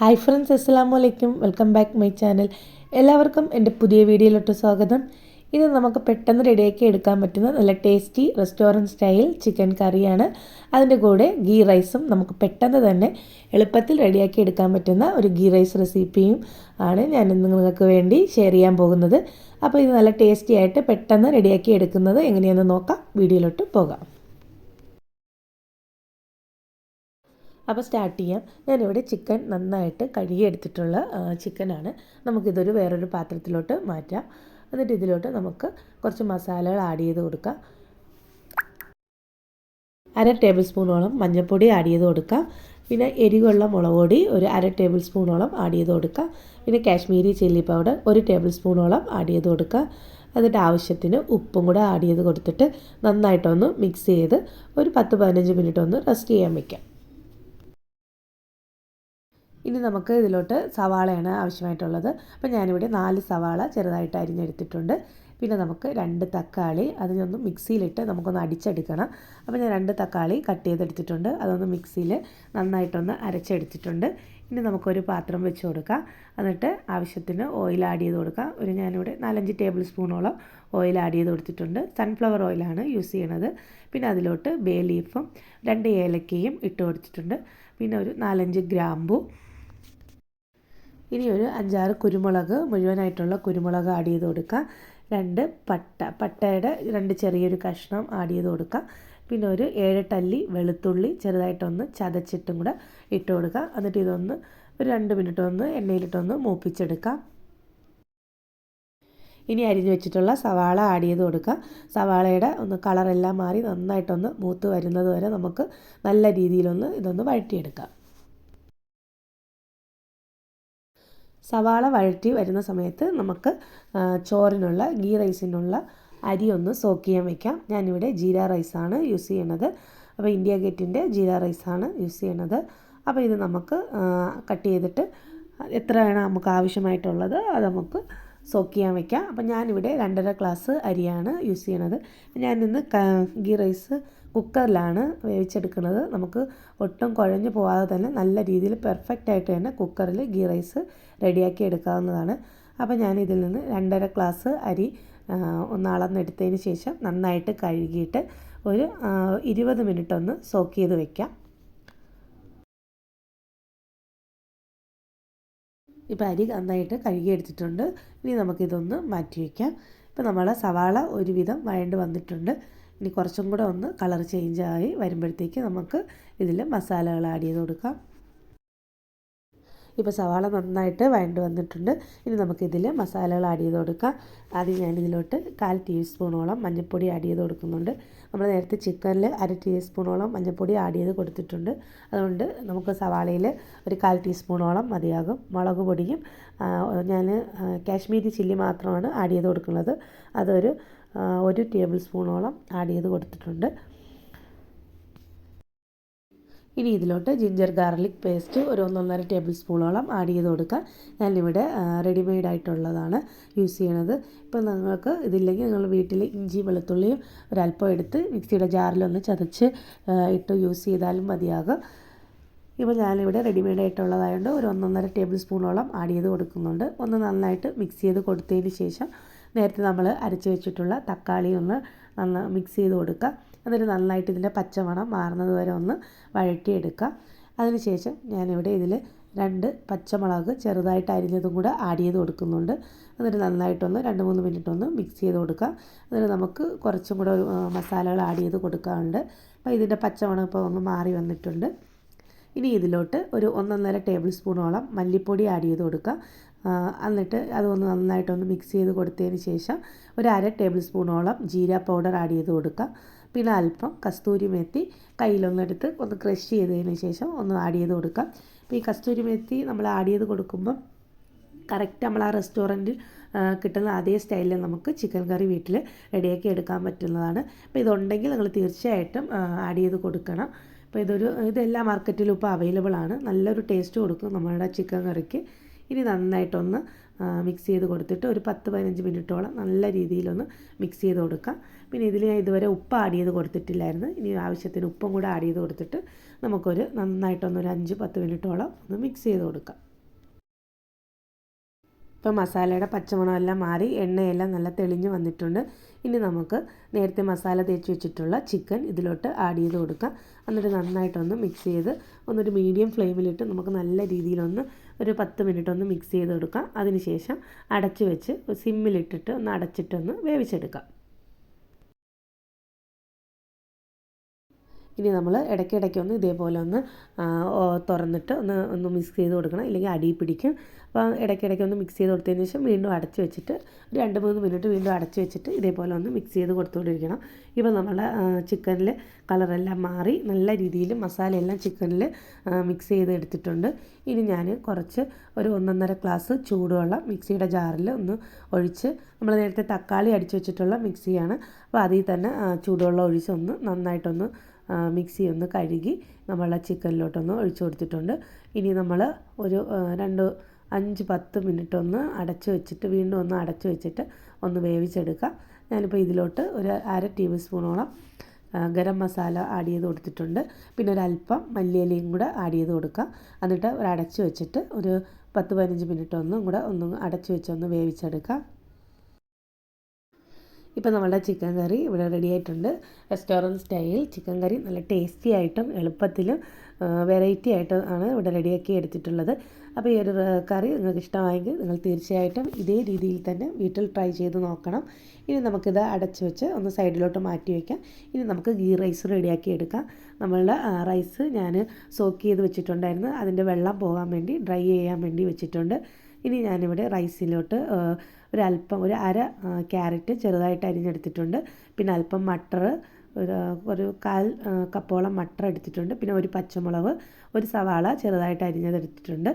Hi friends അസ്സാം വലൈക്കും welcome back my channel എല്ലാവർക്കും എന്റെ പുതിയ വീഡിയോയിലോട്ട് സ്വാഗതം. ഇത് നമുക്ക് പെട്ടെന്ന് റെഡിയാക്കി എടുക്കാൻ പറ്റുന്ന നല്ല ടേസ്റ്റി റെസ്റ്റോറന്റ് സ്റ്റൈൽ ചിക്കൻ കറിയാണ് അതിന്റെ കൂടെ ഗീ റൈസും നമുക്ക് പെട്ടെന്ന് തന്നെ എളുപ്പത്തിൽ റെഡിയാക്കി എടുക്കാൻ പറ്റുന്ന ഒരു ഗീ റൈസ് റെസിപ്പിയും ആണ് ഞാൻ നിങ്ങൾക്ക് വേണ്ടി ഷെയർ ചെയ്യാൻ പോകുന്നത്. അപ്പോൾ ഇത് നല്ല ടേസ്റ്റി ആയിട്ട് പെട്ടെന്ന് റെഡിയാക്കി എടുക്കുന്നത് എങ്ങനെയാണെന്ന് നോക്കാം. വീഡിയോയിലോട്ട് പോകാം. അപ്പോൾ സ്റ്റാർട്ട് ചെയ്യാം. ഞാനിവിടെ ചിക്കൻ നന്നായിട്ട് കഴുകിയെടുത്തിട്ടുള്ള ചിക്കനാണ് നമുക്കിതൊരു വേറൊരു പാത്രത്തിലോട്ട് മാറ്റാം. എന്നിട്ട് ഇതിലോട്ട് നമുക്ക് കുറച്ച് മസാലകൾ ആഡ് ചെയ്ത് കൊടുക്കാം. അര ടേബിൾ സ്പൂണോളം മഞ്ഞൾപ്പൊടി ആഡ് ചെയ്ത് കൊടുക്കാം. പിന്നെ എരിവുള്ള മുളക് പൊടി ഒരു അര ടേബിൾ സ്പൂണോളം ആഡ് ചെയ്ത് കൊടുക്കാം. പിന്നെ കാശ്മീരി ചില്ലി പൗഡർ ഒരു ടേബിൾ സ്പൂണോളം ആഡ് ചെയ്ത് കൊടുക്കുക എന്നിട്ട് ആവശ്യത്തിന് ഉപ്പും കൂടെ ആഡ് ചെയ്ത് കൊടുത്തിട്ട് നന്നായിട്ടൊന്ന് മിക്സ് ചെയ്ത് ഒരു പത്ത് പതിനഞ്ച് മിനിറ്റ് ഒന്ന് റെസ്റ്റ് ചെയ്യാൻ വയ്ക്കാം ഇനി നമുക്ക് ഇതിലോട്ട് സവാളയാണ് ആവശ്യമായിട്ടുള്ളത്. അപ്പോൾ ഞാനിവിടെ നാല് സവാള ചെറുതായിട്ട് അരിഞ്ഞെടുത്തിട്ടുണ്ട്. പിന്നെ നമുക്ക് രണ്ട് തക്കാളി അതിനൊന്ന് മിക്സിയിലിട്ട് നമുക്കൊന്ന് അടിച്ചെടുക്കണം. അപ്പോൾ ഞാൻ രണ്ട് തക്കാളി കട്ട് ചെയ്തെടുത്തിട്ടുണ്ട്. അതൊന്ന് മിക്സിയിൽ നന്നായിട്ടൊന്ന് അരച്ചെടുത്തിട്ടുണ്ട്. ഇനി നമുക്കൊരു പാത്രം വെച്ച് കൊടുക്കാം. എന്നിട്ട് ആവശ്യത്തിന് ഓയിൽ ആഡ് ചെയ്ത് കൊടുക്കാം. ഒരു ഞാനിവിടെ നാലഞ്ച് ടേബിൾ സ്പൂണോളം ഓയിൽ ആഡ് ചെയ്ത് കൊടുത്തിട്ടുണ്ട്. സൺഫ്ലവർ ഓയിലാണ് യൂസ് ചെയ്യണത്. പിന്നെ അതിലോട്ട് ബേ ലീഫും രണ്ട് ഏലക്കയും ഇട്ട് കൊടുത്തിട്ടുണ്ട്. പിന്നെ ഒരു നാലഞ്ച് ഗ്രാമ്പു ഇനി ഒരു അഞ്ചാറ് കുരുമുളക് മുഴുവനായിട്ടുള്ള കുരുമുളക് ആഡ് ചെയ്ത് കൊടുക്കുക രണ്ട് പട്ട പട്ടയുടെ രണ്ട് ചെറിയൊരു കഷ്ണം ആഡ് ചെയ്ത് കൊടുക്കുക പിന്നെ ഒരു ഏഴ് ടല്ലി വെളുത്തുള്ളി ചെറുതായിട്ടൊന്ന് ചതച്ചിട്ടും കൂടെ ഇട്ട് കൊടുക്കുക എന്നിട്ട് ഇതൊന്ന് ഒരു രണ്ട് മിനിറ്റ് ഒന്ന് എണ്ണയിലിട്ടൊന്ന് മൂപ്പിച്ചെടുക്കുക ഇനി അരിഞ്ഞു വെച്ചിട്ടുള്ള സവാള ആഡ് ചെയ്ത് കൊടുക്കുക സവാളയുടെ ഒന്ന് കളറെല്ലാം മാറി നന്നായിട്ടൊന്ന് മൂത്ത് വരുന്നത് വരെ നമുക്ക് നല്ല രീതിയിലൊന്ന് ഇതൊന്ന് വഴറ്റിയെടുക്കാം. സവാള വഴറ്റി വരുന്ന സമയത്ത് നമുക്ക് ചോറിനുള്ള ഗീ റൈസിനുള്ള അരി ഒന്ന് സോക്ക് ചെയ്യാൻ വയ്ക്കാം ഞാനിവിടെ ജീര റൈസാണ് യൂസ് ചെയ്യണത്. അപ്പോൾ ഇന്ത്യ ഗേറ്റിന്റെ ജീര റൈസാണ് യൂസ് ചെയ്യണത്. അപ്പോൾ ഇത് നമുക്ക് കട്ട് ചെയ്തിട്ട് എത്രയാണ് നമുക്ക് ആവശ്യമായിട്ടുള്ളത് അത് നമുക്ക് സോക്ക് ചെയ്യാൻ വയ്ക്കാം അപ്പോൾ ഞാനിവിടെ രണ്ടര ഗ്ലാസ് അരിയാണ് യൂസ് ചെയ്യണത്. ഇന്ന് ഗീ റൈസ് കുക്കറിലാണ് വേവിച്ചെടുക്കുന്നത്. നമുക്ക് ഒട്ടും കുഴഞ്ഞു പോകാതെ തന്നെ നല്ല രീതിയിൽ പെർഫെക്റ്റ് ആയിട്ട് തന്നെ കുക്കറിൽ ഗീ റൈസ് റെഡിയാക്കി എടുക്കാവുന്നതാണ്. അപ്പോൾ ഞാൻ ഇതിൽ നിന്ന് രണ്ടര ഗ്ലാസ് അരി ഒന്ന് അളന്നെടുത്തതിന് ശേഷം നന്നായിട്ട് കഴുകിയിട്ട് ഒരു ഇരുപത് മിനിറ്റ് ഒന്ന് സോക്ക് ചെയ്ത് വെക്കാം. ഇപ്പോൾ അരി നന്നായിട്ട് കഴുകിയെടുത്തിട്ടുണ്ട്. ഇനി നമുക്കിതൊന്ന് മാറ്റി വയ്ക്കാം ഇപ്പോൾ നമ്മളെ സവാള ഒരുവിധം വഴണ്ട് വന്നിട്ടുണ്ട്. ഇനി കുറച്ചും കൂടെ ഒന്ന് കളർ ചേഞ്ചായി വരുമ്പോഴത്തേക്ക് നമുക്ക് ഇതിൽ മസാലകൾ ആഡ് ചെയ്ത് കൊടുക്കാം. ഇപ്പോൾ സവാള നന്നായിട്ട് വഴണ്ട് വന്നിട്ടുണ്ട്. ഇനി നമുക്കിതിൽ മസാലകൾ ആഡ് ചെയ്ത് കൊടുക്കാം. ആദ്യം ഞാനിതിലോട്ട് കാൽ ടീസ്പൂണോളം മഞ്ഞൾപ്പൊടി ആഡ് ചെയ്ത് കൊടുക്കുന്നുണ്ട്. നമ്മൾ നേരത്തെ ചിക്കനിൽ അര ടീസ്പൂണോളം മഞ്ഞൾപ്പൊടി ആഡ് ചെയ്ത് കൊടുത്തിട്ടുണ്ട്. അതുകൊണ്ട് നമുക്ക് സവാളയിൽ ഒരു കാൽ ടീസ്പൂണോളം മതിയാകും. മുളക് പൊടിയും ഞാൻ കാശ്മീരി ചില്ലി മാത്രമാണ് ആഡ് ചെയ്ത് കൊടുക്കുന്നത്. അതൊരു ഒരു ടേബിൾ സ്പൂണോളം ആഡ് ചെയ്ത് കൊടുത്തിട്ടുണ്ട്. ഇനി ഇതിലോട്ട് ജിഞ്ചർ ഗാർലിക് പേസ്റ്റ് ഒരു ഒന്നൊന്നര ടേബിൾ സ്പൂണോളം ആഡ് ചെയ്ത് കൊടുക്കുക. ഞാനിവിടെ റെഡിമെയ്ഡ് ആയിട്ടുള്ളതാണ് യൂസ് ചെയ്യണത്. ഇപ്പോൾ നിങ്ങൾക്ക് ഇതില്ലെങ്കിൽ നിങ്ങൾ വീട്ടിൽ ഇഞ്ചി വെളുത്തുള്ളിയും ഒരല്പം എടുത്ത് മിക്സിയുടെ ജാറിലൊന്ന് ചതച്ച് ഇട്ട് യൂസ് ചെയ്താലും മതിയാകും. ഇപ്പോൾ ഞാനിവിടെ റെഡിമെയ്ഡ് ആയിട്ടുള്ളതായതുകൊണ്ട് ഒരു ഒന്നൊന്നര ടേബിൾ സ്പൂണോളം ആഡ് ചെയ്ത് കൊടുക്കുന്നുണ്ട്. ഒന്ന് നന്നായിട്ട് മിക്സ് ചെയ്ത് കൊടുത്തതിന് ശേഷം നേരത്തെ നമ്മൾ അരച്ച് വെച്ചിട്ടുള്ള തക്കാളി ഒന്ന് നന്ന മിക്സ് ചെയ്ത് കൊടുക്കുക. എന്നിട്ട് നന്നായിട്ട് ഇതിന്റെ പച്ചമണം മാറുന്നത് വരെ ഒന്ന് വഴറ്റിയെടുക്കുക. അതിനുശേഷം ഞാനിവിടെ ഇതിൽ രണ്ട് പച്ചമുളക് ചെറുതായിട്ട് അരിഞ്ഞതും കൂടെ ആഡ് ചെയ്ത് കൊടുക്കുന്നുണ്ട്. എന്നിട്ട് നന്നായിട്ടൊന്ന് രണ്ട് മൂന്ന് മിനിറ്റ് ഒന്ന് മിക്സ് ചെയ്ത് കൊടുക്കുക. എന്നിട്ട് നമുക്ക് കുറച്ചും കൂടെ ഒരു മസാലകൾ ആഡ് ചെയ്ത് കൊടുക്കാറുണ്ട് അപ്പോൾ ഇതിന്റെ പച്ചമണം ഇപ്പോൾ ഒന്ന് മാറി വന്നിട്ടുണ്ട്. ഇനി ഇതിലോട്ട് ഒരു ഒന്നൊന്നര ടേബിൾ സ്പൂണോളം മല്ലിപ്പൊടി ആഡ് ചെയ്ത് കൊടുക്കുക. എന്നിട്ട് അതൊന്ന് നന്നായിട്ടൊന്ന് മിക്സ് ചെയ്ത് കൊടുത്തതിന് ശേഷം ഒരു അര ടേബിൾ സ്പൂണോളം ജീര പൗഡർ ആഡ് ചെയ്ത് കൊടുക്കുക. പിന്നെ അല്പം കസ്തൂരി മെത്തി കയ്യിലൊന്നെടുത്ത് ഒന്ന് ക്രഷ് ചെയ്തതിന് ശേഷം ഒന്ന് ആഡ് ചെയ്ത് കൊടുക്കാം അപ്പോൾ ഈ കസ്തൂരി മെത്തി നമ്മൾ ആഡ് ചെയ്ത് കൊടുക്കുമ്പം കറക്റ്റ് നമ്മൾ ആ റെസ്റ്റോറന്റിൽ കിട്ടുന്ന അതേ സ്റ്റൈലിൽ നമുക്ക് ചിക്കൻ കറി വീട്ടിൽ റെഡിയാക്കി എടുക്കാൻ പറ്റുന്നതാണ്. അപ്പോൾ ഇതുണ്ടെങ്കിൽ നിങ്ങൾ തീർച്ചയായിട്ടും ആഡ് ചെയ്ത് കൊടുക്കണം. അപ്പോൾ ഇതൊരു ഇതെല്ലാ മാർക്കറ്റിലും ഇപ്പോൾ അവൈലബിൾ ആണ്. നല്ലൊരു ടേസ്റ്റ് കൊടുക്കും നമ്മളുടെ ചിക്കൻ കറിക്ക് ഇനി നന്നായിട്ടൊന്ന് മിക്സ് ചെയ്ത് കൊടുത്തിട്ട് ഒരു പത്ത് പതിനഞ്ച് മിനിറ്റോളം നല്ല രീതിയിലൊന്ന് മിക്സ് ചെയ്ത് കൊടുക്കുക പിന്നെ ഇതിൽ ഞാൻ ഇതുവരെ ഉപ്പ് ആഡ് ചെയ്ത് കൊടുത്തിട്ടില്ലായിരുന്നു. ഇനി ആവശ്യത്തിന് ഉപ്പും കൂടെ ആഡ് ചെയ്ത് കൊടുത്തിട്ട് നമുക്കൊരു നന്നായിട്ടൊന്നൊരു അഞ്ച് പത്ത് മിനിറ്റോളം ഒന്ന് മിക്സ് ചെയ്ത് കൊടുക്കാം. ഇപ്പോൾ മസാലയുടെ പച്ചമുളകെല്ലാം മാറി എണ്ണയെല്ലാം നല്ല തെളിഞ്ഞ് വന്നിട്ടുണ്ട്. ഇനി നമുക്ക് നേരത്തെ മസാല തേച്ച് വെച്ചിട്ടുള്ള ചിക്കൻ ഇതിലോട്ട് ആഡ് ചെയ്ത് കൊടുക്കാം. എന്നിട്ട് നന്നായിട്ടൊന്ന് മിക്സ് ചെയ്ത് ഒന്നൊരു മീഡിയം ഫ്ലെയിമിലിട്ട് നമുക്ക് നല്ല രീതിയിലൊന്ന് ഒരു പത്ത് മിനിറ്റ് ഒന്ന് മിക്സ് ചെയ്ത് കൊടുക്കാം. അതിനുശേഷം അടച്ച് വെച്ച് സിമ്മിലിട്ടിട്ട് ഒന്ന് അടച്ചിട്ടൊന്ന് വേവിച്ചെടുക്കാം. ഇനി നമ്മൾ ഇടയ്ക്കിടയ്ക്ക് ഒന്ന് ഇതേപോലെ ഒന്ന് തുറന്നിട്ട് ഒന്ന് ഒന്ന് മിക്സ് ചെയ്ത് കൊടുക്കണം. ഇല്ലെങ്കിൽ അടി പിടിക്കും. അപ്പോൾ ഇടയ്ക്കിടയ്ക്ക് ഒന്ന് മിക്സ് ചെയ്ത് കൊടുത്തതിന് ശേഷം വീണ്ടും അടച്ച് വെച്ചിട്ട് രണ്ട് മൂന്ന് മിനിറ്റ് വീണ്ടും അടച്ച് വെച്ചിട്ട് ഇതേപോലെ ഒന്ന് മിക്സ് ചെയ്ത് കൊടുത്തുകൊണ്ടിരിക്കണം ഇപ്പോൾ നമ്മുടെ ചിക്കനിൽ കളറെല്ലാം മാറി നല്ല രീതിയിൽ മസാലയെല്ലാം ചിക്കനിൽ മിക്സ് ചെയ്ത് എടുത്തിട്ടുണ്ട്. ഇനി ഞാൻ കുറച്ച് ഒരു ഒന്നൊന്നര ഗ്ലാസ് ചൂടുവെള്ളം മിക്സിയുടെ ജാറിൽ ഒന്ന് ഒഴിച്ച് നമ്മൾ നേരത്തെ തക്കാളി അടിച്ച് വെച്ചിട്ടുള്ള മിക്സിയാണ് അപ്പോൾ അതിൽ തന്നെ ചൂടുവെള്ളം ഒഴിച്ച് ഒന്ന് നന്നായിട്ടൊന്ന് മിക്സി ഒന്ന് കഴുകി നമ്മൾ ആ ചിക്കനിലോട്ടൊന്ന് ഒഴിച്ചു കൊടുത്തിട്ടുണ്ട്. ഇനി നമ്മൾ ഒരു രണ്ട് അഞ്ച് പത്ത് മിനിറ്റ് ഒന്ന് അടച്ച് വെച്ചിട്ട് വീണ്ടും ഒന്ന് അടച്ച് വെച്ചിട്ട് ഒന്ന് വേവിച്ചെടുക്കാം ഞാനിപ്പോൾ ഇതിലോട്ട് ഒരു അര ടേബിൾ സ്പൂണോളം ഗരം മസാല ആഡ് ചെയ്ത് കൊടുത്തിട്ടുണ്ട്. പിന്നെ ഒരല്പം മല്ലിയിലയും കൂടെ ആഡ് ചെയ്ത് കൊടുക്കാം എന്നിട്ട് ഒരു അടച്ച് വെച്ചിട്ട് ഒരു പത്ത് പതിനഞ്ച് മിനിറ്റ് ഒന്നും കൂടെ ഒന്ന് അടച്ച് വെച്ചൊന്ന് വേവിച്ചെടുക്കാം ഇപ്പോൾ നമ്മളുടെ ചിക്കൻ കറി ഇവിടെ റെഡി ആയിട്ടുണ്ട്. റെസ്റ്റോറന്റ് സ്റ്റൈൽ ചിക്കൻ കറി നല്ല ടേസ്റ്റി ആയിട്ടും എളുപ്പത്തിലും വെറൈറ്റി ആയിട്ട് ആണ് ഇവിടെ റെഡിയാക്കി എടുത്തിട്ടുള്ളത്. അപ്പോൾ ഈ ഒരു കറി നിങ്ങൾക്ക് ഇഷ്ടമായെങ്കിൽ നിങ്ങൾ തീർച്ചയായിട്ടും ഇതേ രീതിയിൽ തന്നെ വീട്ടിൽ ട്രൈ ചെയ്ത് നോക്കണം. ഇനി നമുക്കിത് അടച്ച് വെച്ച് ഒന്ന് സൈഡിലോട്ട് മാറ്റി വയ്ക്കാം ഇനി നമുക്ക് ഗീ റൈസ് റെഡിയാക്കി എടുക്കാം. നമ്മളുടെ റൈസ് ഞാൻ സോക്ക് ചെയ്ത് വെച്ചിട്ടുണ്ടായിരുന്നു. അതിന്റെ വെള്ളം പോകാൻ വേണ്ടി ഡ്രൈ ചെയ്യാൻ വേണ്ടി വെച്ചിട്ടുണ്ട്. ഇനി ഞാനിവിടെ റൈസിലോട്ട് ഒരല്പം ഒരു അര ക്യാരറ്റ് ചെറുതായിട്ട് അരിഞ്ഞെടുത്തിട്ടുണ്ട്. പിന്നെ അല്പം മട്ടർ ഒരു കാൽ കപ്പോളം മട്ടർ എടുത്തിട്ടുണ്ട്. പിന്നെ ഒരു പച്ചമുളക് ഒരു സവാള ചെറുതായിട്ട് അരിഞ്ഞതെടുത്തിട്ടുണ്ട്.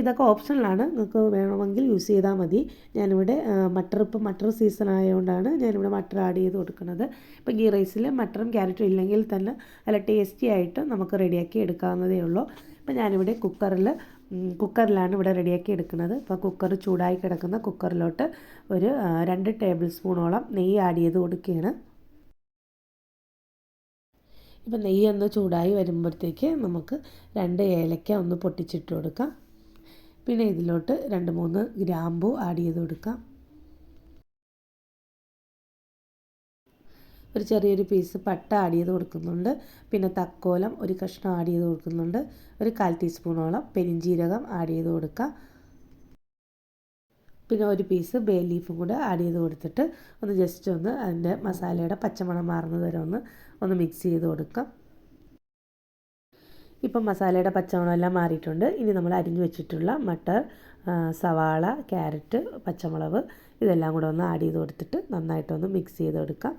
ഇതൊക്കെ ഓപ്ഷനിലാണ്. നിങ്ങൾക്ക് വേണമെങ്കിൽ യൂസ് ചെയ്താൽ മതി. ഞാനിവിടെ മട്ടർ ഇപ്പം മട്ടർ സീസൺ ആയതുകൊണ്ടാണ് ഞാനിവിടെ മട്ടർ ആഡ് ചെയ്ത് കൊടുക്കുന്നത്. ഇപ്പം ഗീ റൈസിൽ മട്ടറും ക്യാരറ്റും ഇല്ലെങ്കിൽ തന്നെ നല്ല ടേസ്റ്റി ആയിട്ട് നമുക്ക് റെഡിയാക്കി എടുക്കാവുന്നതേ ഉള്ളൂ. ഇപ്പം ഞാനിവിടെ കുക്കറിൽ കുക്കറിലാണ് ഇവിടെ റെഡിയാക്കി എടുക്കുന്നത്. അപ്പോൾ കുക്കർ ചൂടായി കിടക്കുന്ന കുക്കറിലോട്ട് ഒരു രണ്ട് ടേബിൾ സ്പൂണോളം നെയ്യ് ആഡ് ചെയ്ത് കൊടുക്കുകയാണ്. ഇപ്പം നെയ്യ് ഒന്ന് ചൂടായി വരുമ്പോഴത്തേക്ക് നമുക്ക് രണ്ട് ഏലക്ക ഒന്ന് പൊട്ടിച്ചിട്ട് കൊടുക്കാം. പിന്നെ ഇതിലോട്ട് രണ്ട് മൂന്ന് ഗ്രാമ്പു ആഡ് ചെയ്ത് കൊടുക്കാം. ഒരു ചെറിയൊരു പീസ് പട്ട ആഡ് ചെയ്ത് കൊടുക്കുന്നുണ്ട്. പിന്നെ തക്കോലം ഒരു കഷ്ണം ആഡ് ചെയ്ത് കൊടുക്കുന്നുണ്ട്. ഒരു കാൽ ടീസ്പൂണോളം പെരിഞ്ചീരകം ആഡ് ചെയ്ത് കൊടുക്കാം പിന്നെ ഒരു പീസ് ബേ ലീഫും കൂടെ ആഡ് ചെയ്ത് കൊടുത്തിട്ട് ഒന്ന് ജസ്റ്റ് ഒന്ന് അതിന്റെ മസാലയുടെ പച്ചമണം മാറുന്നത് വരെ ഒന്ന് ഒന്ന് മിക്സ് ചെയ്ത് കൊടുക്കാം ഇപ്പം മസാലയുടെ പച്ചമണം എല്ലാം മാറിയിട്ടുണ്ട്. ഇനി നമ്മൾ അരിഞ്ഞു വെച്ചിട്ടുള്ള മട്ടർ സവാള ക്യാരറ്റ് പച്ചമുളക് ഇതെല്ലാം കൂടെ ഒന്ന് ആഡ് ചെയ്ത് കൊടുത്തിട്ട് നന്നായിട്ടൊന്ന് മിക്സ് ചെയ്ത് കൊടുക്കാം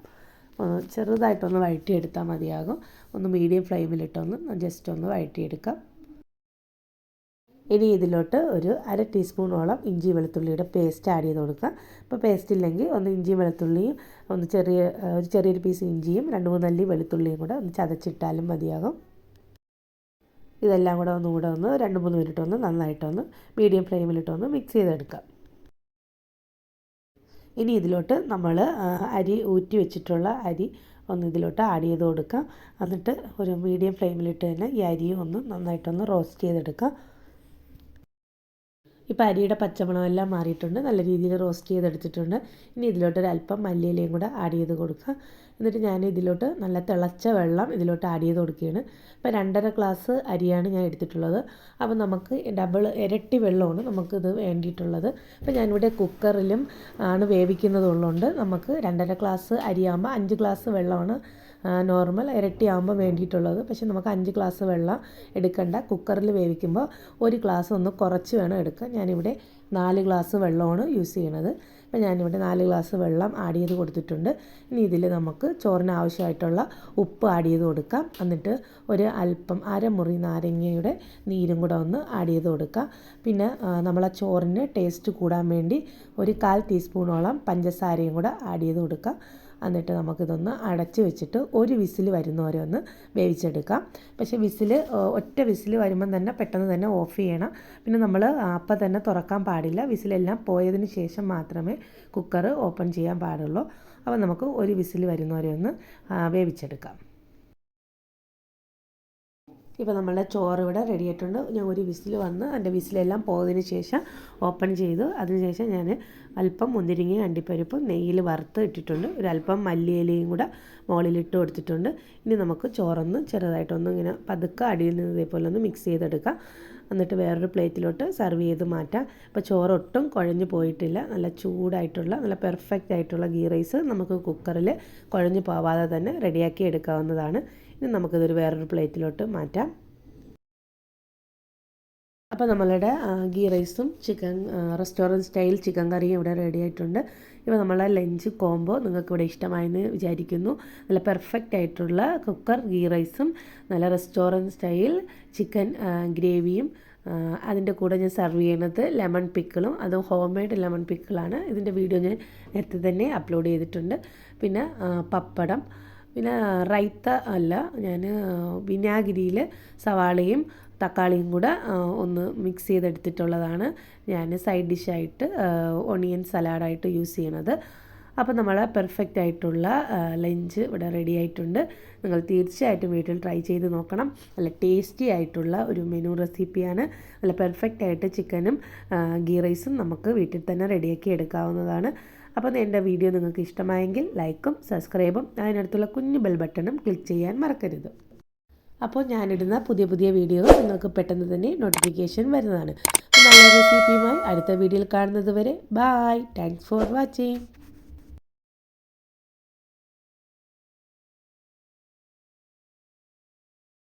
ചെറുതായിട്ടൊന്ന് വഴറ്റിയെടുത്താൽ മതിയാകും. ഒന്ന് മീഡിയം ഫ്ലെയിമിലിട്ടൊന്ന് ജസ്റ്റ് ഒന്ന് വഴറ്റിയെടുക്കാം. ഇനി ഇതിലോട്ട് ഒരു അര ടീസ്പൂണോളം ഇഞ്ചി വെളുത്തുള്ളിയുടെ പേസ്റ്റ് ആഡ് ചെയ്ത് കൊടുക്കുക. അപ്പോൾ പേസ്റ്റ് ഇല്ലെങ്കിൽ ഒന്ന് ഇഞ്ചി വെളുത്തുള്ളിയും ഒന്ന് ചെറിയ ഒരു ചെറിയൊരു പീസ് ഇഞ്ചിയും രണ്ട് മൂന്നല്ലി വെളുത്തുള്ളിയും കൂടെ ഒന്ന് ചതച്ചിട്ടാലും മതിയാകും. ഇതെല്ലാം കൂടെ ഒന്നുകൂടെ ഒന്ന് രണ്ട് മൂന്ന് മിനിറ്റ് ഒന്ന് നന്നായിട്ടൊന്ന് മീഡിയം ഫ്ലെയിമിലിട്ടൊന്ന് മിക്സ് ചെയ്തെടുക്കാം. ഇനി ഇതിലോട്ട് നമ്മൾ അരി ഊറ്റി വെച്ചിട്ടുള്ള അരി ഒന്ന് ഇതിലോട്ട് ആഡ് ചെയ്ത് കൊടുക്കാം. എന്നിട്ട് ഒരു മീഡിയം ഫ്ലെയിമിലിട്ട് തന്നെ ഈ അരിയും ഒന്ന് നന്നായിട്ടൊന്ന് റോസ്റ്റ് ചെയ്തെടുക്കാം. ഇപ്പോൾ അരിയുടെ പച്ചമണമെല്ലാം മാറിയിട്ടുണ്ട്. നല്ല രീതിയിൽ റോസ്റ്റ് ചെയ്തെടുത്തിട്ടുണ്ട്. ഇനി ഇതിലോട്ട് ഒരു അല്പം മല്ലിയിലയും കൂടെ ആഡ് ചെയ്ത് കൊടുക്കുക. എന്നിട്ട് ഞാൻ ഇതിലോട്ട് നല്ല തിളച്ച വെള്ളം ഇതിലോട്ട് ആഡ് ചെയ്ത് കൊടുക്കുകയാണ്. ഇപ്പോൾ രണ്ടര ഗ്ലാസ് അരിയാണ് ഞാൻ എടുത്തിട്ടുള്ളത്. അപ്പോൾ നമുക്ക് ഡബിൾ ഇരട്ടി വെള്ളമാണ് നമുക്കിത് വേണ്ടിയിട്ടുള്ളത്. അപ്പോൾ ഞാനിവിടെ കുക്കറിലും ആണ് വേവിക്കുന്നതുള്ളതുകൊണ്ട് നമുക്ക് രണ്ടര ഗ്ലാസ് അരിയാകുമ്പോൾ അഞ്ച് ഗ്ലാസ് വെള്ളമാണ് നോർമൽ ഇരട്ടിയാകുമ്പോൾ വേണ്ടിയിട്ടുള്ളത്. പക്ഷേ നമുക്ക് അഞ്ച് ഗ്ലാസ് വെള്ളം എടുക്കണ്ട. കുക്കറിൽ വേവിക്കുമ്പോൾ ഒരു ഗ്ലാസ് ഒന്ന് കുറച്ച് വേണം എടുക്കാൻ. ഞാനിവിടെ നാല് ഗ്ലാസ് വെള്ളമാണ് യൂസ് ചെയ്യണത്. അപ്പോൾ ഞാനിവിടെ നാല് ഗ്ലാസ് വെള്ളം ആഡ് ചെയ്ത് കൊടുത്തിട്ടുണ്ട്. ഇനി ഇതിൽ നമുക്ക് ചോറിന് ആവശ്യമായിട്ടുള്ള ഉപ്പ് ആഡ് ചെയ്ത് കൊടുക്കാം. എന്നിട്ട് ഒരു അല്പം അരമുറി നാരങ്ങയുടെ നീരും കൂടെ ഒന്ന് ആഡ് ചെയ്ത് കൊടുക്കാം. പിന്നെ നമ്മളെ ചോറിന് ടേസ്റ്റ് കൂടാൻ വേണ്ടി ഒരു കാൽ ടീസ്പൂണോളം പഞ്ചസാരയും കൂടെ ആഡ് ചെയ്ത് കൊടുക്കാം. എന്നിട്ട് നമുക്കിതൊന്ന് അടച്ച് വെച്ചിട്ട് ഒരു വിസിൽ വരുന്നവരെ ഒന്ന് വേവിച്ചെടുക്കാം. പക്ഷേ വിസിൽ ഒറ്റ വിസിൽ വരുമ്പം തന്നെ പെട്ടെന്ന് തന്നെ ഓഫ് ചെയ്യണം. പിന്നെ നമ്മൾ അപ്പം തന്നെ തുറക്കാൻ പാടില്ല. വിസിലെല്ലാം പോയതിന് ശേഷം മാത്രമേ കുക്കർ ഓപ്പൺ ചെയ്യാൻ പാടുള്ളൂ. അപ്പോൾ നമുക്ക് ഒരു വിസിൽ വരുന്നവരെ ഒന്ന് വേവിച്ചെടുക്കാം. ഇപ്പോൾ നമ്മളുടെ ചോറ് ഇവിടെ റെഡി ആയിട്ടുണ്ട്. ഞാൻ ഒരു വിസിൽ വന്ന് അതിന്റെ വിസിലെല്ലാം പോയതിന് ശേഷം ഓപ്പൺ ചെയ്തു. അതിനുശേഷം ഞാൻ അല്പം മുന്തിരിങ്ങയും അണ്ടിപ്പരിപ്പും നെയ്യിൽ വറുത്ത് ഇട്ടിട്ടുണ്ട്. ഒരു അല്പം മല്ലിയിലയും കൂടെ മുകളിലിട്ട് കൊടുത്തിട്ടുണ്ട്. ഇനി നമുക്ക് ചോറൊന്ന് ചെറുതായിട്ടൊന്ന് ഇങ്ങനെ പതുക്കെ അടിയിൽ നിന്ന് ഇതേപോലെ ഒന്ന് മിക്സ് ചെയ്തെടുക്കാം. എന്നിട്ട് വേറൊരു പ്ലേറ്റിലോട്ട് സെർവ് ചെയ്ത് മാറ്റാം. ഇപ്പോൾ ചോറ് ഒട്ടും കുഴഞ്ഞു പോയിട്ടില്ല. നല്ല ചൂടായിട്ടുള്ള നല്ല പെർഫെക്റ്റ് ആയിട്ടുള്ള ഗീ റൈസ് നമുക്ക് കുക്കറിൽ കുഴഞ്ഞു പോവാതെ തന്നെ റെഡിയാക്കി എടുക്കാവുന്നതാണ്. ഇനി നമുക്കിതൊരു വേറൊരു പ്ലേറ്റിലോട്ട് മാറ്റാം. അപ്പോൾ നമ്മളുടെ ഗീ റൈസും ചിക്കൻ റെസ്റ്റോറന്റ് സ്റ്റൈൽ ചിക്കൻ കറിയും ഇവിടെ റെഡി ആയിട്ടുണ്ട്. ഇപ്പോൾ നമ്മളെ ലഞ്ച് കോംബോ നിങ്ങൾക്ക് ഇവിടെ ഇഷ്ടമായെന്ന് വിചാരിക്കുന്നു. നല്ല പെർഫെക്റ്റ് ആയിട്ടുള്ള കുക്കർ ഗീ റൈസും നല്ല റെസ്റ്റോറന്റ് സ്റ്റൈൽ ചിക്കൻ ഗ്രേവിയും അതിന്റെ കൂടെ ഞാൻ സെർവ് ചെയ്യുന്നത് ലെമൺ പിക്കിളും അത് ഹോം മെയ്ഡ് ലെമൺ പിക്കിളാണ് ഇതിന്റെ വീഡിയോ ഞാൻ നേരത്തെ തന്നെ അപ്ലോഡ് ചെയ്തിട്ടുണ്ട്. പിന്നെ പപ്പടം പിന്നെ റൈത്ത അല്ല ഞാൻ വിനാഗിരിയിൽ സവാളയും തക്കാളിയും കൂടെ ഒന്ന് മിക്സ് ചെയ്തെടുത്തിട്ടുള്ളതാണ്. ഞാൻ സൈഡ് ഡിഷായിട്ട് ഒണിയൻ സലാഡായിട്ട് യൂസ് ചെയ്യണത്. അപ്പോൾ നമ്മൾ പെർഫെക്റ്റ് ആയിട്ടുള്ള ലഞ്ച് ഇവിടെ റെഡി ആയിട്ടുണ്ട്. നിങ്ങൾ തീർച്ചയായിട്ടും വീട്ടിൽ ട്രൈ ചെയ്ത് നോക്കണം. നല്ല ടേസ്റ്റി ആയിട്ടുള്ള ഒരു മെനു റെസിപ്പിയാണ് നല്ല പെർഫെക്റ്റ് ആയിട്ട് ചിക്കനും ഗീ റൈസും നമുക്ക് വീട്ടിൽ തന്നെ റെഡിയാക്കി എടുക്കാവുന്നതാണ്. അപ്പോൾ എന്റെ വീഡിയോ നിങ്ങൾക്ക് ഇഷ്ടമായെങ്കിൽ ലൈക്കും സബ്സ്ക്രൈബും അതിനടുത്തുള്ള കുഞ്ഞു ബെൽ ബട്ടണും ക്ലിക്ക് ചെയ്യാൻ മറക്കരുത്. അപ്പോൾ ഞാനിടുന്ന പുതിയ പുതിയ വീഡിയോ നിങ്ങൾക്ക് പെട്ടെന്ന് തന്നെ നോട്ടിഫിക്കേഷൻ വരുന്നതാണ്. നല്ല റെസിപ്പിയുമായി അടുത്ത വീഡിയോയിൽ കാണുന്നത് വരെ ബായ് താങ്ക്സ് ഫോർ വാച്ചിങ്